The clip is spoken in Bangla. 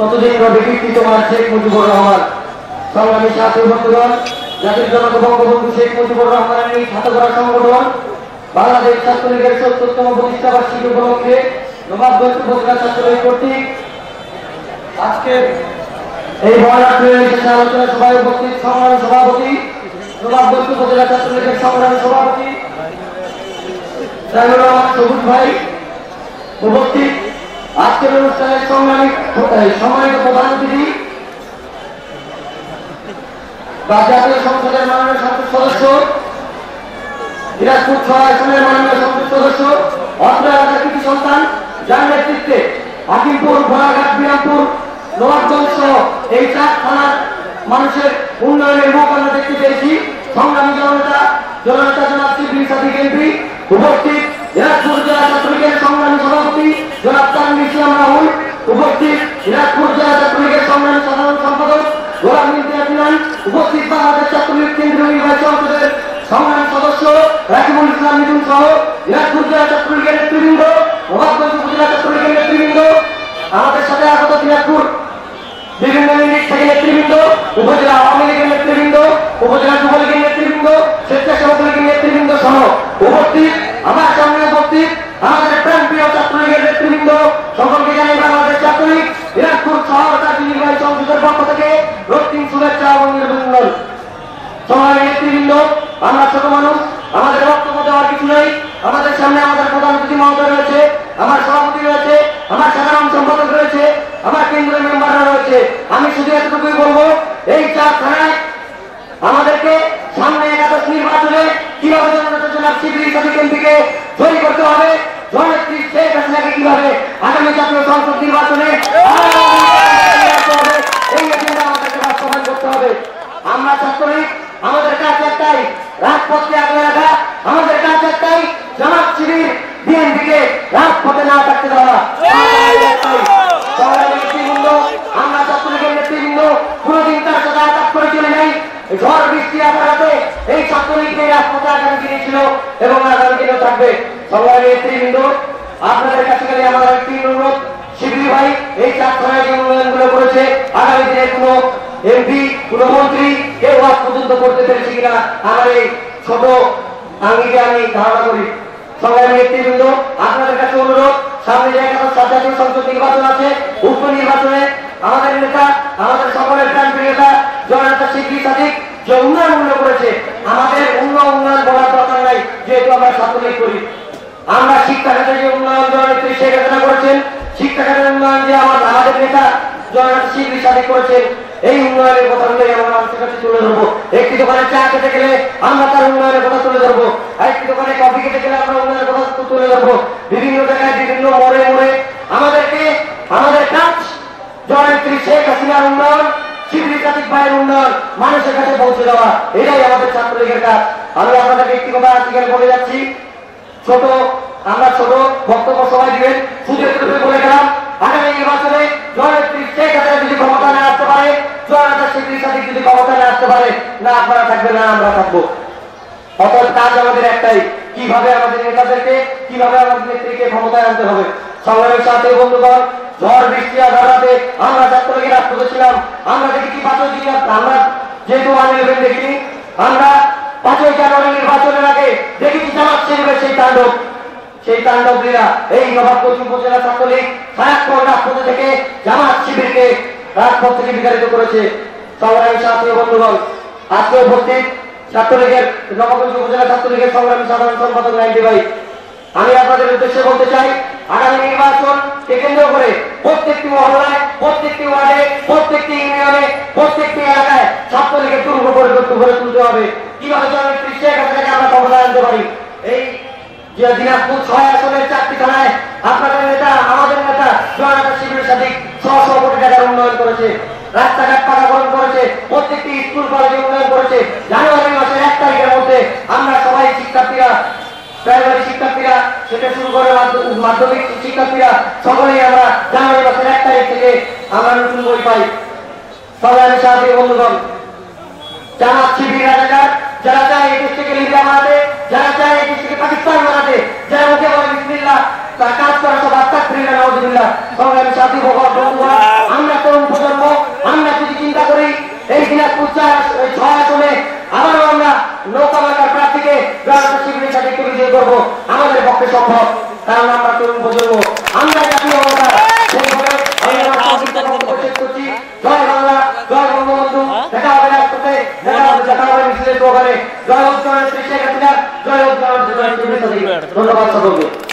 ততদিন রবি কীর্তি তোমার শেখ মুজিবুর রহমান। সংগ্রামী সাথী বন্ধুগণ, জাতির জনক বঙ্গবন্ধু শেখ মুজিবুর রহমানের নিজ হাতে করা সংগঠন বাংলাদেশ ছাত্রলীগের সত্তরতম প্রতিষ্ঠাবার্ষিকী উপলক্ষে নবাবগঞ্জ উপজেলা ছাত্রলীগ কর্তৃক আজকে এই বিশেষ আলোচনা সভায় উপস্থিত সংগ্রামী সভাপতি, নবাবগঞ্জ উপজেলা ছাত্রলীগের সংগ্রামী সভাপতি সবুজ ভাই উপস্থিত। আজকের অনুষ্ঠানের সংগ্রামী সম্মানিত প্রধান অতিথি বা জাতীয় সংসদের মাননীয় সংসদ সদস্য? দিনাজপুর ছয় আসনের মাননীয় সংসদ সদস্য? অত্র এলাকার কৃতি সন্তান? যার নেতৃত্বে হাকিমপুর, ঘোড়াঘাট, বিরামপুর নোয়ারগঞ্জ সহ এই চার থানার মানুষের উন্নয়নের মুখ আমরা দেখতে পেয়েছি। সংগ্রামী জনতা জনতা জনাব শিবির এমপি সহ দিনাজপুর জেলা আমাদের সাথে আগত দিনাজপুর বিভিন্ন ইউনিট থেকে উপজেলা আওয়ামী লীগের নেতৃবৃন্দ, উপজেলা যুবলীগের নেতৃবৃন্দ, স্বেচ্ছাসেবক লীগের নেতৃবৃন্দ সহ উপস্থিত আমার সামনে উপস্থিত আমাদের প্রান্তীয় ছাত্রলীগের নেতৃবৃন্দ সকলকে জানাই বাংলাদেশ ছাত্রলীগ দিনাজপুর শহর জাতীয় নির্বাহী সংসদের পক্ষ থেকে রক্তিম শুভেচ্ছা এবং নির্বাচন সমাজের নেতৃবৃন্দ আমরা ছোট মানুষ আমাদের বক্তব্য দেওয়ার কিছু নেই আমাদের সামনে আমাদের প্রধান অতিথি মহোদয় রয়েছে আমার সভাপতি রয়েছে, আমার সাধারণ সম্পাদক রয়েছে, আমার কেন্দ্রীয় মেম্বাররা রয়েছে। আমি শুধু এতটুকুই বলব, এই চার থানায় আমাদেরকে সামনে একাদশ নির্বাচনে কীভাবে জনতা শিবির সাথী কেন্দ্রীকে জয়ী করতে হবে, জননেত্রী শেখ হাসিনাকে কীভাবে আগামী জাতীয় সংসদ নির্বাচনে এই এজেন্ডা আমাদেরকে করতে হবে। আমরা ছাত্রলীগ, আমাদের কাজ একটাই, রাজপথকে আগলে রাখা, আমাদের কাজ একটাই, জামাত শিবির বিএনপিকে রাজপথে না থাকতে দেওয়া নেতৃবৃন্দ আমরা ছাত্রলীগের নেতৃবৃন্দ কোনোদিন তার সাথে আঘাত করে চলে নাই। ঝড় বৃষ্টি আঘাতে এই ছাত্রলীগকে রাজপথে আগামী দিনে ছিল এবং আগামী দিনেও থাকবে। সংগ্রামী নেতৃবৃন্দ আপনাদের কাছে গেলে আমার একটি অনুরোধ। শিবির ভাই এই চারখানায় যে উন্নয়নগুলো করেছে আগামী দিনে কোনো এমপি কোন মন্ত্রী কেউ আজ পর্যন্ত করতে পেরেছে কিনা আমার এই ছোট আঙ্গিকে আমি ধারণা করি। সংগ্রামী নেতৃবৃন্দ, আপনাদের কাছে অনুরোধ, সামনে যে একাদশ জাতীয় নির্বাচন আছে উপ নির্বাচনে আমাদের নেতা, আমাদের সকলের নেতা জননেতা শিবলি সাদিক যে উন্নয়ন মূল্য করেছে, আমাদের অন্য উন্নয়ন বলার দরকার নাই, যেহেতু আমরা ছাত্রলীগ করি। আমরা শিক্ষা খাতে যে উন্নয়ন জননেত্রী শেখ হাসিনা করেছেন, শিক্ষা খাতের উন্নয়ন যে আমার আমাদের নেতা জননেতা শিবলি সাদিক করেছেন এই উন্নয়নের কথা অনুযায়ী আমরা মানুষের কাছে তুলে ধরবো। একটি দোকানে চা খেতে গেলে আমরা তার উন্নয়নের কথা তুলে ধরবো। আরেকটি দোকানে কফি খেতে গেলে আমরা উন্নয়নের কথা তুলে ধরবো। বিভিন্ন জায়গায়, বিভিন্ন মোড়ে মোড়ে আমাদেরকে, আমাদের কাজ জননেত্রী শেখ হাসিনার উন্নয়ন, শিবির জাতিক ভাইয়ের উন্নয়ন, মানুষের কাছে পৌঁছে দেওয়া, এটাই আমাদের ছাত্রলীগের কাজ। আমি আপনাদেরকে একটি কথা আজকে বলে যাচ্ছি। ছোট, আমরা ছোট, বক্তব্য সবাই দিবেন। শুধু একটু বলে গেলাম আগামী নির্বাচনে জননেত্রী শেখ হাসিনা যদি ক্ষমতা না আসতে পারে জননেতা শিবির যদি ক্ষমতা না আসতে পারে, না আপনারা থাকবেন, না আমরা থাকব। অতএব কাজ আমাদের একটাই, কীভাবে আমাদের নেতাদেরকে, কীভাবে আমাদের নেত্রীকে ক্ষমতায় আনতে হবে। সংগ্রামের সাথে বন্ধুগণ, ঝড়, বৃষ্টি আর আধারাতে আমরা ছাত্রলীগের রাষ্ট্রপতি ছিলাম। আমরা দেখেছি পাঁচই দিন আমরা যেহেতু আমি দেখিনি, আমরা পাঁচই জানুয়ারি নির্বাচনের আগে দেখেছি জামাত শিবিরের সেই তাণ্ডব। সেই তাণ্ডবীরা এই নবাবগঞ্জ উপজেলা ছাত্রলীগ, সারাক্ষণ রাজপথ থেকে জামাত শিবিরকে রাজপথ থেকে বিতাড়িত করেছে। ছাত্রলীগের কীভাবে জননেত্রী আনতে পারি। এই যে দিনাজপুর ছয় আসনের আপনাদের নেতা, আমাদের নেতা জননেতা শিবিরের সাথে ছশ উন্নয়ন করেছে। রাস্তাঘাট পাকাকরণ করেছে প্রত্যেকটি স্কুল কলেজে উন্নয়ন করেছে। জানুয়ারি মাসের এক তারিখের মধ্যে আমরা সবাই শিক্ষার্থীরা, প্রাইমারি শিক্ষার্থীরা, সেটা শুরু করে মাধ্যমিক শিক্ষার্থীরা, সকলেই আমরা জানুয়ারি মাসের এক তারিখ থেকে আমরা নতুন বই পাই। সবাই আমি সাহায্য বন্ধুগণ রাজাকার যারা চায় এই দেশটিকে লিবিয়া বানাতে, যারা চায় এই দেশটিকে পাকিস্তান বানাতে, যারা মুখে বলে তার কাজ করা সব আত্মাক ফিরিয়ে নাউজুবিল্লাহ। সংগ্রামী সাথী ভগবান দিনাজপুর ছয় আসনে আবারও আমরা নৌকা মার্কার প্রার্থীকে জনতা শিবিরের সাথে একটু বিজয় করব। আমাদের পক্ষে সম্ভব। কারণ ধন্যবাদ সকলকে।